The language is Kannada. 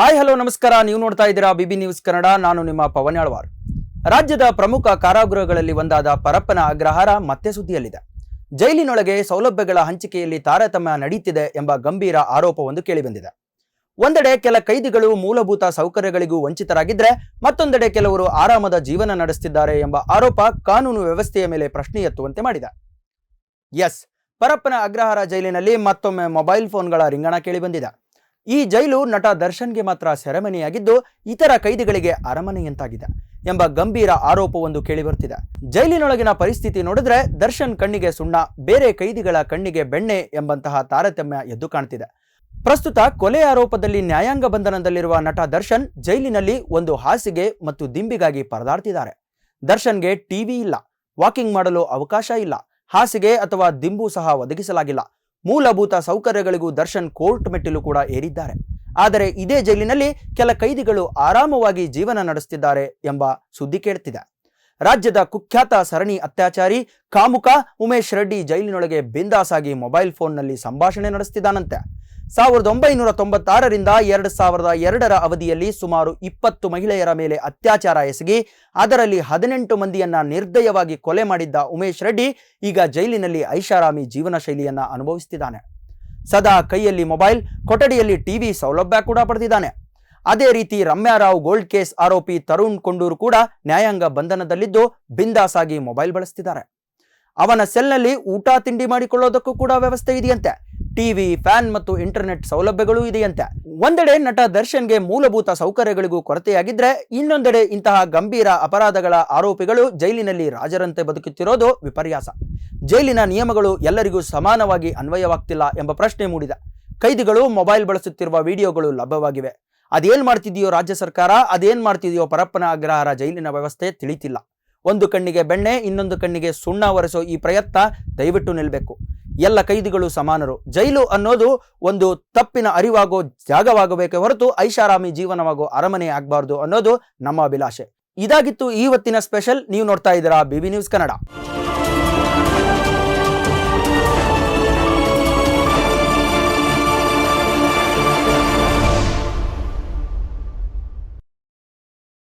ಹಾಯ್ ಹಲೋ ನಮಸ್ಕಾರ. ನೀವು ನೋಡ್ತಾ ಇದ್ದೀರಾ ಬಿಬಿ ನ್ಯೂಸ್ ಕನ್ನಡ. ನಾನು ನಿಮ್ಮ ಪವನ್ ಯಾಳ್ವಾರ್ ರಾಜ್ಯದ ಪ್ರಮುಖ ಕಾರಾಗೃಹಗಳಲ್ಲಿ ಒಂದಾದ ಪರಪ್ಪನ ಅಗ್ರಹಾರ ಮತ್ತೆ ಸುದ್ದಿಯಲ್ಲಿದೆ. ಜೈಲಿನೊಳಗೆ ಸೌಲಭ್ಯಗಳ ಹಂಚಿಕೆಯಲ್ಲಿ ತಾರತಮ್ಯ ನಡೆಯುತ್ತಿದೆ ಎಂಬ ಗಂಭೀರ ಆರೋಪವೊಂದು ಕೇಳಿಬಂದಿದೆ. ಒಂದೆಡೆ ಕೆಲ ಕೈದಿಗಳು ಮೂಲಭೂತ ಸೌಕರ್ಯಗಳಿಗೂ ವಂಚಿತರಾಗಿದ್ದರೆ ಮತ್ತೊಂದೆಡೆ ಕೆಲವರು ಆರಾಮದ ಜೀವನ ನಡೆಸುತ್ತಿದ್ದಾರೆ ಎಂಬ ಆರೋಪ ಕಾನೂನು ವ್ಯವಸ್ಥೆಯ ಮೇಲೆ ಪ್ರಶ್ನೆ ಎತ್ತುವಂತೆ ಮಾಡಿದೆ. ಎಸ್ ಪರಪ್ಪನ ಅಗ್ರಹಾರ ಜೈಲಿನಲ್ಲಿ ಮತ್ತೊಮ್ಮೆ ಮೊಬೈಲ್ ಫೋನ್ಗಳ ರಿಂಗಣ ಕೇಳಿಬಂದಿದೆ. ಈ ಜೈಲು ನಟ ದರ್ಶನ್ಗೆ ಮಾತ್ರ ಸೆರೆಮನೆಯಾಗಿದ್ದು ಇತರ ಕೈದಿಗಳಿಗೆ ಅರಮನೆಯಂತಾಗಿದೆ ಎಂಬ ಗಂಭೀರ ಆರೋಪವೊಂದು ಕೇಳಿಬರುತ್ತಿದೆ. ಜೈಲಿನೊಳಗಿನ ಪರಿಸ್ಥಿತಿ ನೋಡಿದ್ರೆ ದರ್ಶನ್ ಕಣ್ಣಿಗೆ ಸುಣ್ಣ, ಬೇರೆ ಕೈದಿಗಳ ಕಣ್ಣಿಗೆ ಬೆಣ್ಣೆ ಎಂಬಂತಹ ತಾರತಮ್ಯ ಎದ್ದು ಕಾಣ್ತಿದೆ. ಪ್ರಸ್ತುತ ಕೊಲೆ ಆರೋಪದಲ್ಲಿ ನ್ಯಾಯಾಂಗ ಬಂಧನದಲ್ಲಿರುವ ನಟ ದರ್ಶನ್ ಜೈಲಿನಲ್ಲಿ ಒಂದು ಹಾಸಿಗೆ ಮತ್ತು ದಿಂಬಿಗಾಗಿ ಪರದಾಡ್ತಿದ್ದಾರೆ. ದರ್ಶನ್ಗೆ ಟಿವಿ ಇಲ್ಲ, ವಾಕಿಂಗ್ ಮಾಡಲು ಅವಕಾಶ ಇಲ್ಲ, ಹಾಸಿಗೆ ಅಥವಾ ದಿಂಬು ಸಹ ಒದಗಿಸಲಾಗಿಲ್ಲ. ಮೂಲಭೂತ ಸೌಕರ್ಯಗಳಿಗೂ ದರ್ಶನ್ ಕೋರ್ಟ್ ಮೆಟ್ಟಿಲು ಕೂಡ ಏರಿದ್ದಾರೆ. ಆದರೆ ಇದೇ ಜೈಲಿನಲ್ಲಿ ಕೆಲ ಕೈದಿಗಳು ಆರಾಮವಾಗಿ ಜೀವನ ನಡೆಸುತ್ತಿದ್ದಾರೆ ಎಂಬ ಸುದ್ದಿ ಕೇಳ್ತಿದೆ. ರಾಜ್ಯದ ಕುಖ್ಯಾತ ಸರಣಿ ಅತ್ಯಾಚಾರಿ ಕಾಮುಕ ಉಮೇಶ್ ರೆಡ್ಡಿ ಜೈಲಿನೊಳಗೆ ಬಿಂದಾಸಾಗಿ ಮೊಬೈಲ್ ಫೋನ್ನಲ್ಲಿ ಸಂಭಾಷಣೆ ನಡೆಸುತ್ತಿದ್ದಾನಂತೆ ಸಾವಿರದ ಒಂಬೈನೂರ ತೊಂಬತ್ತಾರರಿಂದ ಎರಡು ಸಾವಿರದ ಎರಡರ ಅವಧಿಯಲ್ಲಿ ಸುಮಾರು ಇಪ್ಪತ್ತು ಮಹಿಳೆಯರ ಮೇಲೆ ಅತ್ಯಾಚಾರ ಎಸಗಿ, ಅದರಲ್ಲಿ ಹದಿನೆಂಟು ಮಂದಿಯನ್ನ ನಿರ್ದಯವಾಗಿ ಕೊಲೆ ಮಾಡಿದ್ದ ಉಮೇಶ್ ರೆಡ್ಡಿ ಈಗ ಜೈಲಿನಲ್ಲಿ ಐಷಾರಾಮಿ ಜೀವನ ಶೈಲಿಯನ್ನ ಅನುಭವಿಸುತ್ತಿದ್ದಾನೆ ಸದಾ ಕೈಯಲ್ಲಿ ಮೊಬೈಲ್, ಕೊಠಡಿಯಲ್ಲಿ ಟಿವಿ ಸೌಲಭ್ಯ ಕೂಡ ಪಡೆದಿದ್ದಾನೆ. ಅದೇ ರೀತಿ ರಮ್ಯಾರಾವ್ ಗೋಲ್ಡ್ ಕೇಸ್ ಆರೋಪಿ ತರುಣ್ ಕೊಂಡೂರು ಕೂಡ ನ್ಯಾಯಾಂಗ ಬಂಧನದಲ್ಲಿದ್ದು ಬಿಂದಾಸಾಗಿ ಮೊಬೈಲ್ ಬಳಸ್ತಿದ್ದಾರೆ. ಅವನ ಸೆಲ್ನಲ್ಲಿ ಊಟ ತಿಂಡಿ ಮಾಡಿಕೊಳ್ಳೋದಕ್ಕೂ ಕೂಡ ವ್ಯವಸ್ಥೆ ಇದೆಯಂತೆ. ಟಿವಿ, ಫ್ಯಾನ್ ಮತ್ತು ಇಂಟರ್ನೆಟ್ ಸೌಲಭ್ಯಗಳು ಇದೆಯಂತೆ. ಒಂದೆಡೆ ನಟ ದರ್ಶನ್ಗೆ ಮೂಲಭೂತ ಸೌಕರ್ಯಗಳಿಗೂ ಕೊರತೆಯಾಗಿದ್ರೆ, ಇನ್ನೊಂದೆಡೆ ಇಂತಹ ಗಂಭೀರ ಅಪರಾಧಗಳ ಆರೋಪಿಗಳು ಜೈಲಿನಲ್ಲಿ ರಾಜರಂತೆ ಬದುಕುತ್ತಿರೋದು ವಿಪರ್ಯಾಸ. ಜೈಲಿನ ನಿಯಮಗಳು ಎಲ್ಲರಿಗೂ ಸಮಾನವಾಗಿ ಅನ್ವಯವಾಗ್ತಿಲ್ಲ ಎಂಬ ಪ್ರಶ್ನೆ ಮೂಡಿದೆ. ಕೈದಿಗಳು ಮೊಬೈಲ್ ಬಳಸುತ್ತಿರುವ ವಿಡಿಯೋಗಳು ಲಭ್ಯವಾಗಿವೆ. ಅದೇನ್ ಮಾಡ್ತಿದೆಯೋ ರಾಜ್ಯ ಸರ್ಕಾರ, ಅದೇನ್ ಮಾಡ್ತಿದೆಯೋ ಪರಪ್ಪನ ಅಗ್ರಹಾರ ಜೈಲಿನ ವ್ಯವಸ್ಥೆ ತಿಳಿತಿಲ್ಲ. ಒಂದು ಕಣ್ಣಿಗೆ ಬೆಣ್ಣೆ, ಇನ್ನೊಂದು ಕಣ್ಣಿಗೆ ಸುಣ್ಣ ಒರೆಸೋ ಈ ಪ್ರಯತ್ನ ದಯವಿಟ್ಟು ನಿಲ್ಲಬೇಕು ಎಲ್ಲ ಕೈದಿಗಳು ಸಮಾನರು. ಜೈಲು ಅನ್ನೋದು ಒಂದು ತಪ್ಪಿನ ಅರಿವಾಗೋ ಜಾಗವಾಗಬೇಕೆ ಹೊರತು ಐಷಾರಾಮಿ ಜೀವನವಾಗೋ ಅರಮನೆ ಆಗಬಾರ್ದು ಅನ್ನೋದು ನಮ್ಮ ಅಭಿಲಾಷೆ. ಇದಾಗಿತ್ತು ಇವತ್ತಿನ ಸ್ಪೆಷಲ್. ನೀವು ನೋಡ್ತಾ ಇದ್ದೀರಾ ಬಿಬಿ ನ್ಯೂಸ್ ಕನ್ನಡ.